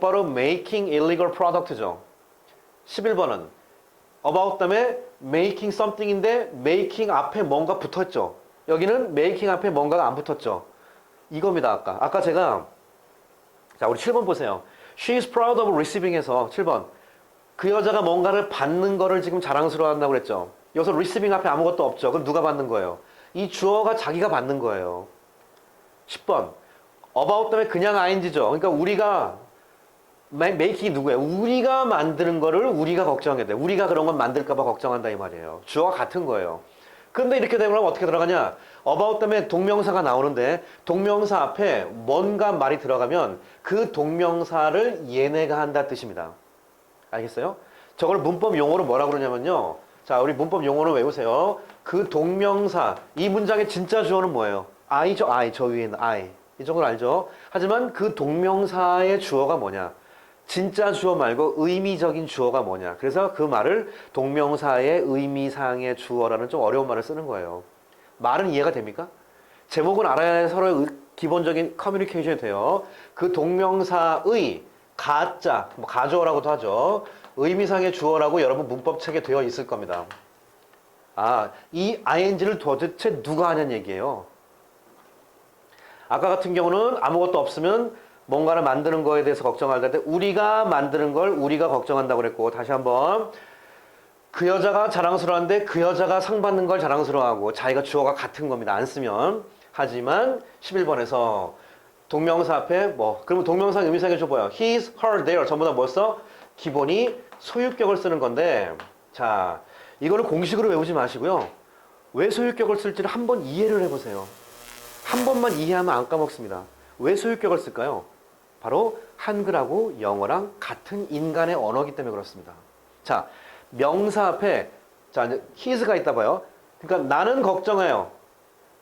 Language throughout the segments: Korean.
바로 making illegal product죠. 11번은 about 다음에 making something인데 making 앞에 뭔가 붙었죠. 여기는 making 앞에 뭔가가 안 붙었죠. 이겁니다. 아까 아까 제가 자 우리 7번 보세요. She is proud of receiving에서 7번 그 여자가 뭔가를 받는 거를 지금 자랑스러워한다고 그랬죠. 여기서 receiving 앞에 아무것도 없죠. 그럼 누가 받는 거예요? 이 주어가 자기가 받는 거예요. 10번 about 다음에 그냥 ing죠. 그러니까 우리가 메이킹이 누구예요? 우리가 만드는 거를 우리가 걱정해야 돼. 우리가 그런 건 만들까봐 걱정한다 이 말이에요. 주어가 같은 거예요. 근데 이렇게 되면 어떻게 들어가냐? about 다음에 동명사가 나오는데 동명사 앞에 뭔가 말이 들어가면 그 동명사를 얘네가 한다 뜻입니다. 알겠어요? 저걸 문법 용어로 뭐라 그러냐면요. 자, 우리 문법 용어로 외우세요. 그 동명사, 이 문장의 진짜 주어는 뭐예요? I죠, I. 저 위에 있는 I. 이 정도는 알죠? 하지만 그 동명사의 주어가 뭐냐? 진짜 주어 말고 의미적인 주어가 뭐냐? 그래서 그 말을 동명사의 의미상의 주어라는 좀 어려운 말을 쓰는 거예요. 말은 이해가 됩니까? 제목은 알아야 서로의 의- 기본적인 커뮤니케이션이 돼요. 그 동명사의 가짜, 뭐 가주어라고도 하죠. 의미상의 주어라고 여러분 문법 책에 되어 있을 겁니다. 아, 이 ing를 도대체 누가 하냐는 얘기예요. 아까 같은 경우는 아무것도 없으면 뭔가를 만드는 거에 대해서 걱정할 때 우리가 만드는 걸 우리가 걱정한다고 그랬고 다시 한번 그 여자가 자랑스러운데 그 여자가 상 받는 걸 자랑스러워하고 자기가 주어가 같은 겁니다. 안 쓰면. 하지만 11번에서 동명사 앞에 뭐 그러면 동명사 의미상의 줘 보여. His, her, their 전부 다뭐 써? 기본이 소유격을 쓰는 건데 자 이거를 공식으로 외우지 마시고요. 왜 소유격을 쓸지를 한번 이해를 해보세요. 한 번만 이해하면 안 까먹습니다. 왜 소유격을 쓸까요? 바로 한글하고 영어랑 같은 인간의 언어기 때문에 그렇습니다. 자, 명사 앞에 자, his가 있다 봐요. 그러니까 나는 걱정해요.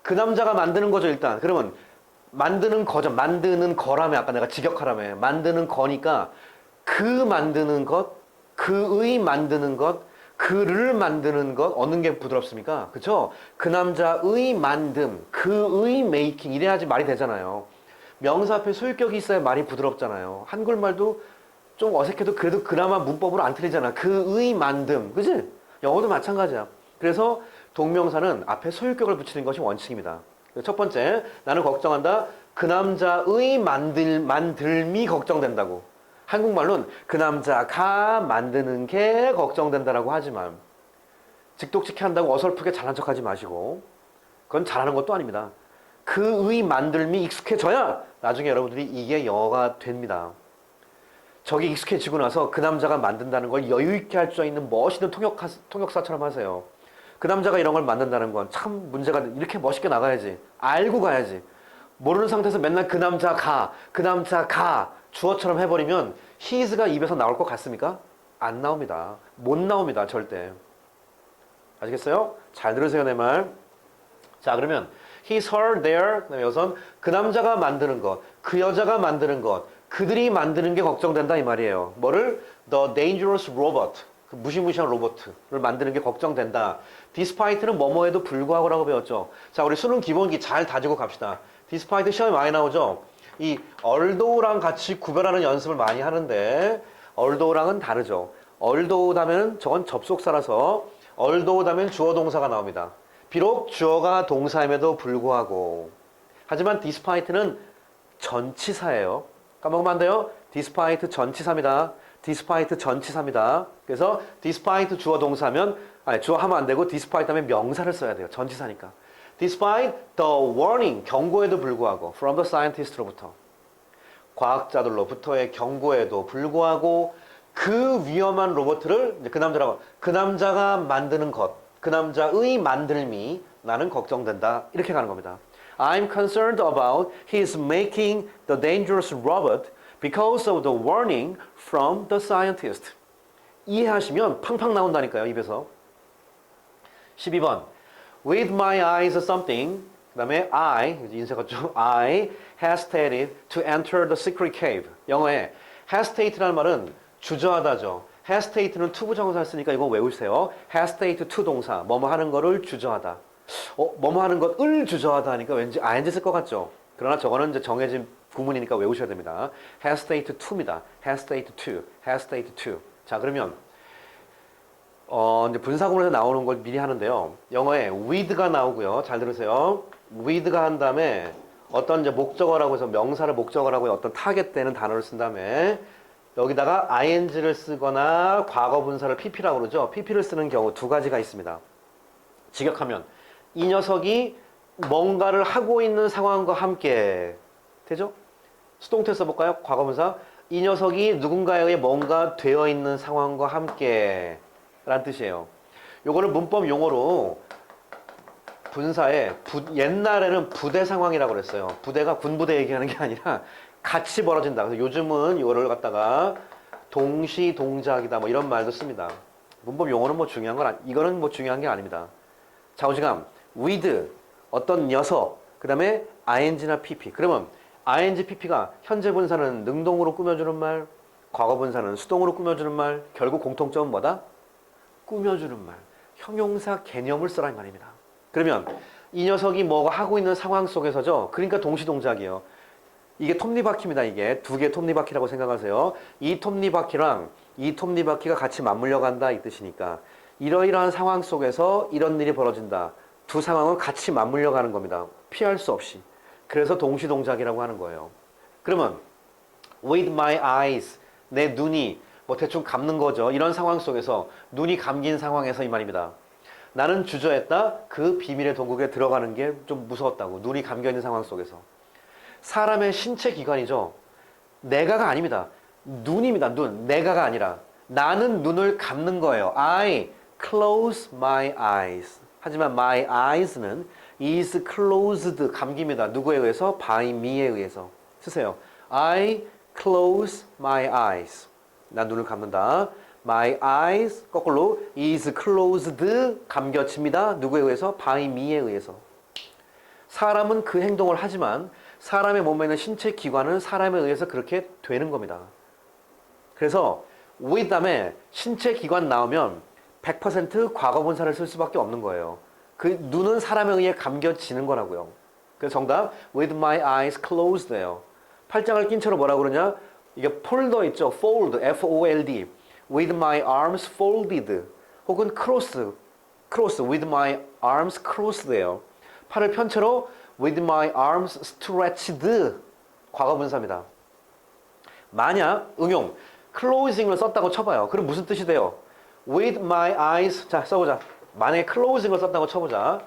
그 남자가 만드는 거죠, 일단. 그러면 만드는 거죠. 만드는 거라며 아까 내가 직역하라며. 만드는 거니까 그 만드는 것, 그의 만드는 것, 그를 만드는 것 어느 게 부드럽습니까? 그쵸? 그 남자의 만듦, 그의 메이킹 이래야지 말이 되잖아요. 명사 앞에 소유격이 있어야 말이 부드럽잖아요. 한글말도 좀 어색해도 그래도 그나마 문법으로 안 틀리잖아. 그의 만듦, 그지? 영어도 마찬가지야. 그래서 동명사는 앞에 소유격을 붙이는 것이 원칙입니다. 첫 번째, 나는 걱정한다. 그 남자의 만들, 만들미 걱정된다고. 한국말로는 그 남자가 만드는 게 걱정된다라고 하지만 직독직해 한다고 어설프게 잘난 척 하지 마시고 그건 잘하는 것도 아닙니다. 그의 만들미 익숙해져야 나중에 여러분들이 이게 영어가 됩니다. 저기 익숙해지고 나서 그 남자가 만든다는 걸 여유 있게 할 수 있는 멋있는 통역 통역사처럼 하세요. 그 남자가 이런 걸 만든다는 건 참 문제가 이렇게 멋있게 나가야지. 알고 가야지. 모르는 상태에서 맨날 그 남자 가, 그 남자 가 주어처럼 해버리면 his가 입에서 나올 것 같습니까? 안 나옵니다. 못 나옵니다. 절대. 아시겠어요? 잘 들으세요 내 말. 자 그러면 his, her, their 그다음에 여기선 그 남자가 만드는 것, 그 여자가 만드는 것, 그들이 만드는 게 걱정된다 이 말이에요. 뭐를 the dangerous robot, 그 무시무시한 로봇을 만드는 게 걱정된다. despite는 뭐뭐에도 불구하고라고 배웠죠. 자 우리 수능 기본기 잘 다지고 갑시다. despite 시험에 많이 나오죠. 이 althouggh랑 같이 구별하는 연습을 많이 하는데 althogh랑은 다르죠. although 다면 저건 접속사라서 although 다면 주어 동사가 나옵니다. 비록 주어가 동사임에도 불구하고 하지만 despite는 전치사예요. 까먹으면 안 돼요. despite 전치사입니다. despite 전치사입니다. 그래서 despite 주어 동사면 아니 주어 하면 안 되고 despite 하면 명사를 써야 돼요. 전치사니까. despite the warning 경고에도 불구하고 from the scientist로부터 과학자들로부터의 경고에도 불구하고 그 위험한 이제 그 남자라고 그 남자가 만드는 것, 그 남자의 만들미 나는 걱정된다 이렇게 가는 겁니다. I'm concerned about his making the dangerous robot because of the warning from the scientist. 이해하시면 팡팡 나온다니까요 입에서. 12번 With my eyes something 그 다음에 I 인쇄가 죠 I hesitated to enter the secret cave 영어에 hesitate라는 말은 주저하다죠 hesitate는 투부정사 쓰니까 이거 외우세요 hesitate to 동사 뭐뭐 하는 거를 주저하다 어, 뭐뭐 하는 것을 주저하다 하니까 왠지 ing 쓸 것 같죠 그러나 저거는 이제 정해진 구문이니까 외우셔야 됩니다. has state to입니다. has state to, has state to. 자, 그러면 어, 이제 분사구문에서 나오는 걸 미리 하는데요. 영어에 with가 나오고요. 잘 들으세요. with가 한 다음에 어떤 이제 목적어라고 해서 명사를 목적어라고 어떤 타겟되는 단어를 쓴 다음에 여기다가 ing를 쓰거나 과거 분사를 pp라고 그러죠. pp를 쓰는 경우 두 가지가 있습니다. 직역하면 이 녀석이 뭔가를 하고 있는 상황과 함께 되죠? 수동태 써볼까요? 과거분사 이 녀석이 누군가에 의해 뭔가 되어 있는 상황과 함께 라는 뜻이에요. 요거를 문법 용어로 분사에 부- 옛날에는 부대 상황이라고 그랬어요. 부대가 군부대 얘기하는 게 아니라 같이 벌어진다. 그래서 요즘은 이거를 갖다가 동시 동작이다 뭐 이런 말도 씁니다. 문법 용어는 뭐 중요한 건 아니, 이거는 뭐 중요한 게 아닙니다. 좌우지감 with 어떤 녀석 그다음에 ing나 pp. 그러면 ing, pp가 현재 분사는 능동으로 꾸며주는 말, 과거 분사는 수동으로 꾸며주는 말. 결국 공통점은 뭐다? 꾸며주는 말. 형용사 개념을 쓰라 이 말입니다. 그러면 이 녀석이 뭐가 하고 있는 상황 속에서죠. 그러니까 동시 동작이에요. 이게 톱니바퀴입니다. 이게 두 개 톱니바퀴라고 생각하세요. 이 톱니바퀴랑 이 톱니바퀴가 같이 맞물려 간다 이 뜻이니까 이러이러한 상황 속에서 이런 일이 벌어진다. 두 상황은 같이 맞물려 가는 겁니다. 피할 수 없이. 그래서 동시동작이라고 하는 거예요. 그러면 with my eyes 내 눈이 뭐 대충 감는 거죠. 이런 상황 속에서 눈이 감긴 상황에서 이 말입니다. 나는 주저했다. 그 비밀의 동국에 들어가는 게 좀 무서웠다고. 눈이 감겨 있는 상황 속에서. 사람의 신체 기관이죠. 내가가 아닙니다. 눈입니다. 눈. 내가가 아니라 나는 눈을 감는 거예요. I close my eyes. 하지만 my eyes는 is closed 감깁니다. 누구에 의해서? by me에 의해서. 쓰세요. I close my eyes. 난 눈을 감는다. My eyes 거꾸로 is closed 감겨집니다. 누구에 의해서? by me에 의해서. 사람은 그 행동을 하지만 사람의 몸에 있는 신체 기관은 사람에 의해서 그렇게 되는 겁니다. 그래서 with 다음에 신체 기관 나오면 100% 과거 분사를 쓸 수밖에 없는 거예요. 그 눈은 사람에 의해 감겨지는 거라고요. 그래서 정답 with my eyes closed예요. 팔짱을 낀 채로 뭐라 그러냐? 이게 폴더 있죠. fold, F-O-L-D. with my arms folded. 혹은 cross with my arms crossed예요. 팔을 편 채로 with my arms stretched. 과거 분사입니다. 만약 응용 closing을 썼다고 쳐봐요. 그럼 무슨 뜻이 돼요? With my eyes 자 써보자. 만약에 closing을 썼다고 쳐보자.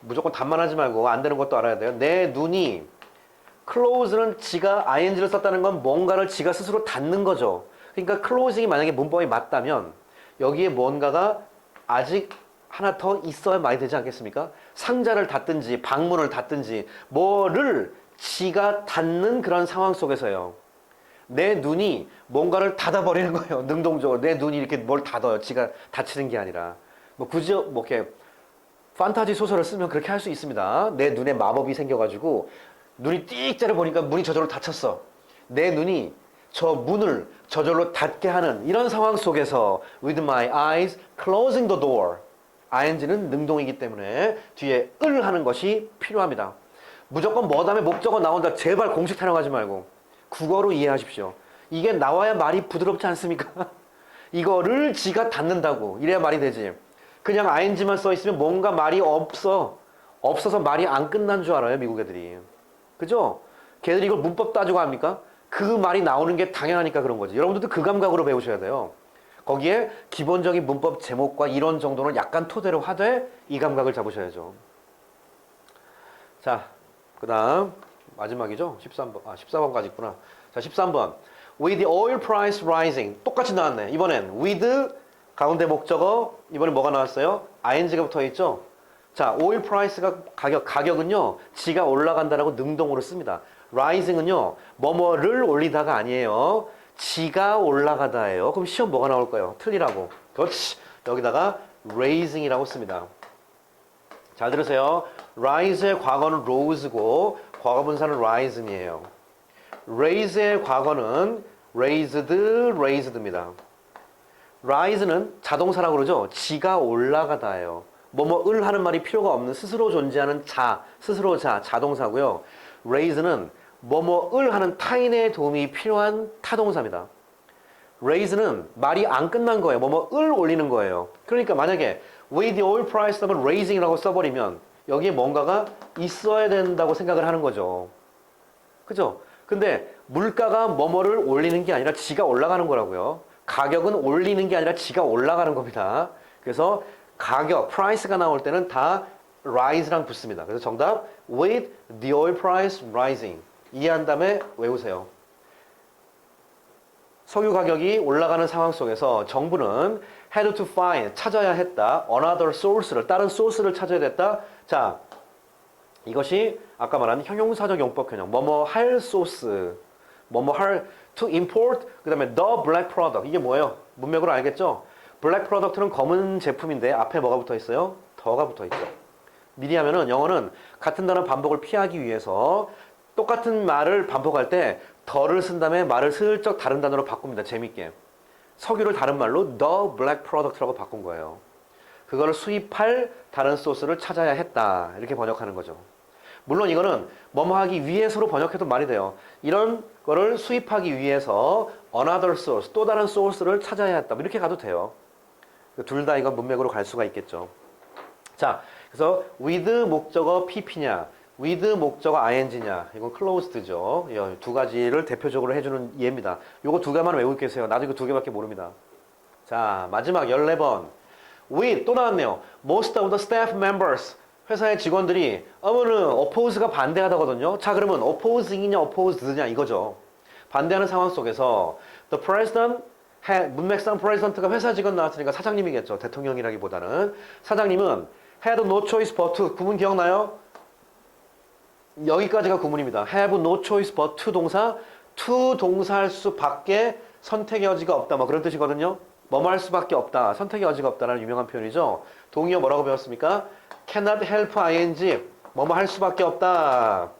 무조건 답만 하지 말고 안 되는 것도 알아야 돼요. 내 눈이 close는 지가 ing를 썼다는 건 뭔가를 지가 스스로 닫는 거죠. 그러니까 closing이 만약에 문법이 맞다면 여기에 뭔가가 아직 하나 더 있어야 많이 되지 않겠습니까? 상자를 닫든지 방문을 닫든지 뭐를 지가 닫는 그런 상황 속에서요. 내 눈이 뭔가를 닫아버리는 거예요. 능동적으로. 내 눈이 이렇게 뭘 닫아요. 지가 닫히는 게 아니라. 뭐 굳이 뭐 이렇게 판타지 소설을 쓰면 그렇게 할 수 있습니다. 내 눈에 마법이 생겨가지고 눈이 띡 째려보니까 문이 저절로 닫혔어. 내 눈이 저 문을 저절로 닫게 하는 이런 상황 속에서 with my eyes closing the door. Ing는 능동이기 때문에 뒤에 을 하는 것이 필요합니다. 무조건 뭐 다음에 목적어 나온다. 제발 공식 타령하지 말고 국어로 이해하십시오. 이게 나와야 말이 부드럽지 않습니까? 이거를 지가 닫는다고 이래야 말이 되지. 그냥 ing만 써 있으면 뭔가 말이 없어. 없어서 말이 안 끝난 줄 알아요, 미국 애들이. 그죠? 걔들이 이걸 문법 따지고 합니까? 그 말이 나오는 게 당연하니까 그런 거지. 여러분들도 그 감각으로 배우셔야 돼요. 거기에 기본적인 문법 제목과 이론 정도는 약간 토대로 하되 이 감각을 잡으셔야죠. 자, 그 다음 마지막이죠. 13번. 아, 14번까지 있구나. 자, 13번. With the oil price rising. 똑같이 나왔네. 이번엔 with 가운데 목적어. 이번엔 뭐가 나왔어요? ing가 붙어 있죠? 자, oil price가 가격, 가격은요, 지가 올라간다라고 능동으로 씁니다. rising은요, 뭐뭐를 올리다가 아니에요. 지가 올라가다예요. 그럼 시험 뭐가 나올까요? 틀리라고. 그렇지. 여기다가 raising이라고 씁니다. 잘 들으세요. rise의 과거는 rose고 과거분사는 rising이에요. raise의 과거는 raised, raised입니다. rise는 자동사라고 그러죠. 지가 올라가다예요. 뭐뭐을 하는 말이 필요가 없는 스스로 존재하는 자, 스스로 자, 자동사고요. raise는 뭐뭐을 하는 타인의 도움이 필요한 타동사입니다. raise는 말이 안 끝난 거예요. 뭐뭐을 올리는 거예요. 그러니까 만약에 with the oil price 하면 raising이라고 써버리면 여기에 뭔가가 있어야 된다고 생각을 하는 거죠. 그죠? 근데 물가가 뭐뭐를 올리는 게 아니라 지가 올라가는 거라고요. 가격은 올리는 게 아니라 지가 올라가는 겁니다. 그래서 가격, price가 나올 때는 다 rise랑 붙습니다. 그래서 정답 with the oil price rising 이해한 다음에 외우세요. 석유 가격이 올라가는 상황 속에서 정부는 had to find 찾아야 했다. another source를 다른 소스를 찾아야 됐다. 자, 이것이 아까 말한 형용사적 용법 개념. 뭐뭐 할 소스, 뭐뭐 할 to import 그다음에 the black product 이게 뭐예요? 문맥으로 알겠죠? black product는 검은 제품인데 앞에 뭐가 붙어 있어요? 더가 붙어 있죠. 미리 하면은 영어는 같은 단어 반복을 피하기 위해서 똑같은 말을 반복할 때 더를 쓴 다음에 말을 슬쩍 다른 단어로 바꿉니다. 재밌게. 석유를 다른 말로 the black product라고 바꾼 거예요. 그거를 수입할 다른 소스를 찾아야 했다. 이렇게 번역하는 거죠. 물론 이거는 뭐뭐 하기 위해서로 번역해도 말이 돼요. 이런 거를 수입하기 위해서 another source, 또 다른 소스를 찾아야 했다. 이렇게 가도 돼요. 둘 다 이건 문맥으로 갈 수가 있겠죠. 자, 그래서 with 목적어 pp냐, with 목적어 ing냐, 이건 closed죠. 이두 가지를 대표적으로 해주는 예입니다. 요거 두 개만 외우고 계세요. 나도 이거 두 개밖에 모릅니다. 자, 마지막 14번. with 또 나왔네요. most of the staff members 회사의 직원들이 어머는 oppose가 반대하다거든요. 자, 그러면 opposing이냐 opposed냐 이거죠. 반대하는 상황 속에서 the president 해, 문맥상 프레지던트가 회사 직원 나왔으니까 사장님이겠죠. 대통령이라기보다는 사장님은 had no choice but to 구문 기억나요? 여기까지가 구문입니다. have no choice but to 동사 to 동사할 수밖에 선택의 여지가 없다. 뭐 그런 뜻이거든요. 뭐뭐 할 수밖에 없다. 선택의 여지가 없다라는 유명한 표현이죠. 동의어 뭐라고 배웠습니까? cannot help ing 뭐뭐 할 수밖에 없다.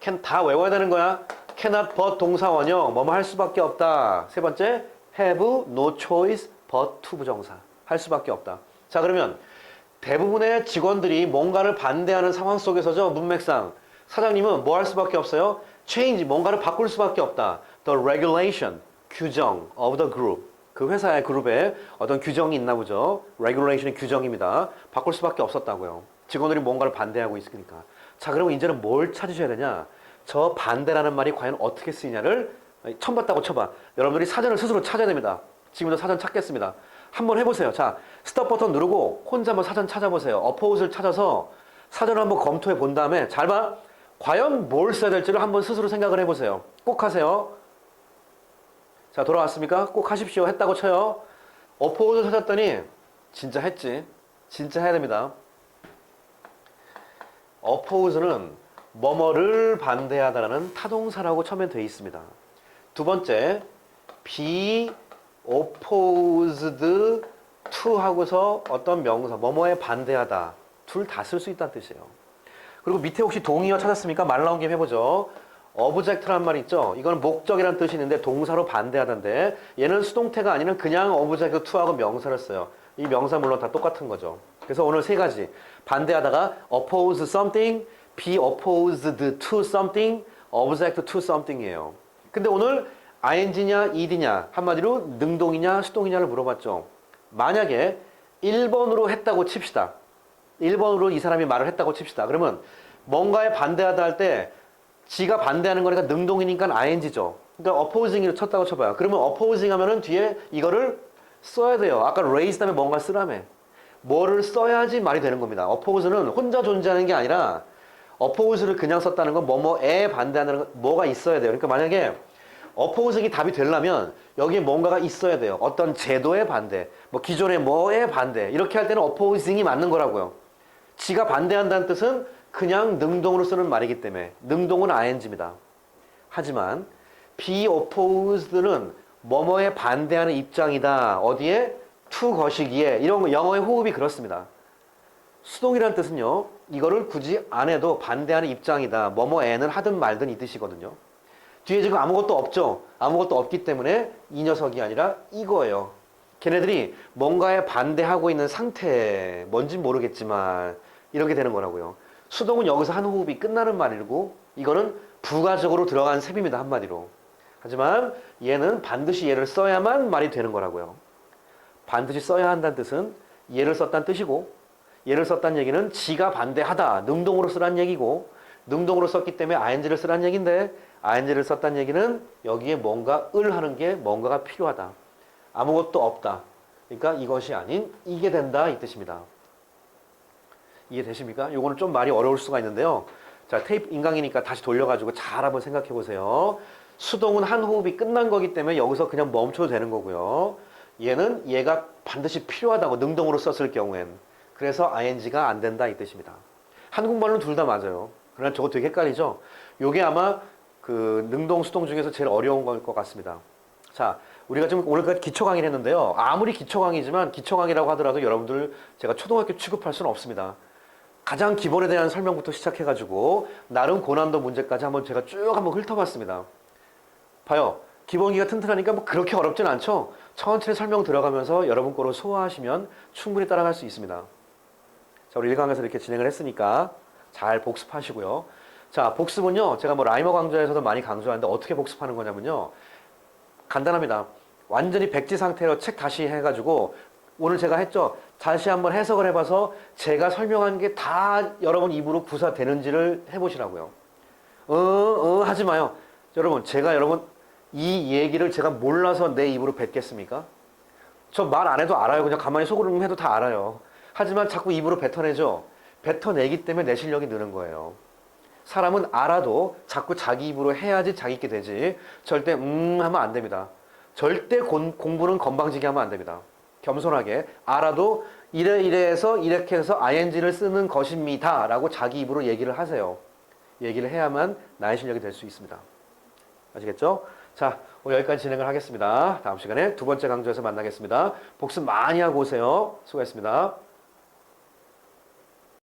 can 다 외워야 되는 거야. cannot but 동사 원형 뭐뭐 할 수밖에 없다. 세 번째 have no choice but to 부정사 할 수밖에 없다. 자 그러면 대부분의 직원들이 뭔가를 반대하는 상황 속에서죠 문맥상 사장님은 뭐 할 수밖에 없어요? change 뭔가를 바꿀 수밖에 없다. the regulation 규정 of the group 그 회사의 그룹에 어떤 규정이 있나 보죠. regulation이 규정입니다. 바꿀 수밖에 없었다고요. 직원들이 뭔가를 반대하고 있으니까. 자, 그러면 이제는 뭘 찾으셔야 되냐? 저 반대라는 말이 과연 어떻게 쓰이냐를 처음 봤다고 쳐봐. 여러분들이 사전을 스스로 찾아야 됩니다. 지금도 사전 찾겠습니다. 한번 해보세요. 자, 스톱 버튼 누르고 혼자 한번 사전 찾아보세요. 어포웃을 찾아서 사전을 한번 검토해 본 다음에 잘 봐. 과연 뭘 써야 될지를 한번 스스로 생각을 해보세요. 꼭 하세요. 자, 돌아왔습니까? 꼭 하십시오. 했다고 쳐요. 어포웃을 찾았더니 진짜 했지. 진짜 해야 됩니다. 어포즈는 뭐뭐를 반대하다라는 타동사라고 처음에 되어 있습니다. 두 번째, be opposed to 하고서 어떤 명사, 뭐뭐에 반대하다. 둘 다 쓸 수 있다는 뜻이에요. 그리고 밑에 혹시 동의어 찾았습니까? 말 나온 김에 해보죠. object란 말 있죠? 이건 목적이라는 뜻이 있는데 동사로 반대하던데 얘는 수동태가 아니라 그냥 object to하고 명사를 써요. 이 명사 물론 다 똑같은 거죠. 그래서 오늘 세 가지 반대하다가 oppose something, be opposed to something, object to something이에요. 근데 오늘 ing냐 ed냐 한마디로 능동이냐 수동이냐를 물어봤죠. 만약에 1번으로 했다고 칩시다. 1번으로 이 사람이 말을 했다고 칩시다. 그러면 뭔가에 반대하다 할 때 지가 반대하는 거니까 능동이니까 ing죠. 그러니까 opposing으로 쳤다고 쳐봐요. 그러면 opposing 하면은 뒤에 이거를 써야 돼요. 아까 raise 다음에 뭔가 쓰라며. 뭐를 써야지 말이 되는 겁니다. oppose는 혼자 존재하는 게 아니라 oppose를 그냥 썼다는 건 뭐뭐에 반대하는 건 뭐가 있어야 돼요. 그러니까 만약에 opposing이 답이 되려면 여기에 뭔가가 있어야 돼요. 어떤 제도에 반대, 뭐 기존의 뭐에 반대 이렇게 할 때는 opposing이 맞는 거라고요. 지가 반대한다는 뜻은 그냥 능동으로 쓰는 말이기 때문에 능동은 ing입니다. 하지만 be opposed는 뭐뭐에 반대하는 입장이다. 어디에? to 거시기에 이런 거 영어의 호흡이 그렇습니다. 수동이라는 뜻은요. 이거를 굳이 안 해도 반대하는 입장이다. 뭐뭐에는 하든 말든 이 뜻이거든요. 뒤에 지금 아무것도 없죠. 아무것도 없기 때문에 이 녀석이 아니라 이거예요. 걔네들이 뭔가에 반대하고 있는 상태, 뭔진 모르겠지만 이렇게 되는 거라고요. 수동은 여기서 한 호흡이 끝나는 말이고 이거는 부가적으로 들어간 셈입니다. 한마디로. 하지만 얘는 반드시 얘를 써야만 말이 되는 거라고요. 반드시 써야 한다는 뜻은 얘를 썼다는 뜻이고 얘를 썼다는 얘기는 지가 반대하다. 능동으로 쓰라는 얘기고 능동으로 썼기 때문에 ing를 쓰라는 얘기인데 ing를 썼다는 얘기는 여기에 뭔가 을 하는 게 뭔가가 필요하다. 아무것도 없다. 그러니까 이것이 아닌 이게 된다 이 뜻입니다. 이해되십니까? 요거는 좀 말이 어려울 수가 있는데요. 자, 테이프 인강이니까 다시 돌려가지고 잘 한번 생각해 보세요. 수동은 한 호흡이 끝난 거기 때문에 여기서 그냥 멈춰도 되는 거고요. 얘는 얘가 반드시 필요하다고 능동으로 썼을 경우엔 그래서 ing가 안 된다 이 뜻입니다. 한국말로는 둘 다 맞아요. 그러나 저거 되게 헷갈리죠? 요게 아마 그 능동 수동 중에서 제일 어려운 걸 것 같습니다. 자, 우리가 지금 오늘까지 기초 강의를 했는데요. 아무리 기초 강의지만 기초 강의라고 하더라도 여러분들 제가 초등학교 취급할 수는 없습니다. 가장 기본에 대한 설명부터 시작해가지고 나름 고난도 문제까지 한번 제가 쭉 한번 훑어봤습니다. 봐요. 기본기가 튼튼하니까 뭐 그렇게 어렵진 않죠. 천천히 설명 들어가면서 여러분 거로 소화하시면 충분히 따라갈 수 있습니다. 자, 우리 1강에서 이렇게 진행을 했으니까 잘 복습하시고요. 자, 복습은요. 제가 뭐 라이머 강좌에서도 많이 강조하는데 어떻게 복습하는 거냐면요. 간단합니다. 완전히 백지 상태로 책 다시 해가지고 오늘 제가 했죠. 다시 한번 해석을 해봐서 제가 설명한 게 다 여러분 입으로 구사되는지를 해보시라고요. 어, 어, 하지 마요. 여러분, 제가 여러분 이 얘기를 제가 몰라서 내 입으로 뱉겠습니까? 저 말 안 해도 알아요. 그냥 가만히 속으로 해도 다 알아요. 하지만 자꾸 입으로 뱉어내죠. 뱉어내기 때문에 내 실력이 느는 거예요. 사람은 알아도 자꾸 자기 입으로 해야지 자기 있게 되지. 절대 음 하면 안 됩니다. 절대 곤- 공부는 건방지게 하면 안 됩니다. 겸손하게 알아도 이래 이래 해서 이렇게 해서 ing를 쓰는 것입니다. 라고 자기 입으로 얘기를 하세요. 얘기를 해야만 나의 실력이 될 수 있습니다. 아시겠죠? 자, 오늘 여기까지 진행을 하겠습니다. 다음 시간에 두 번째 강좌에서 만나겠습니다. 복습 많이 하고 오세요. 수고했습니다.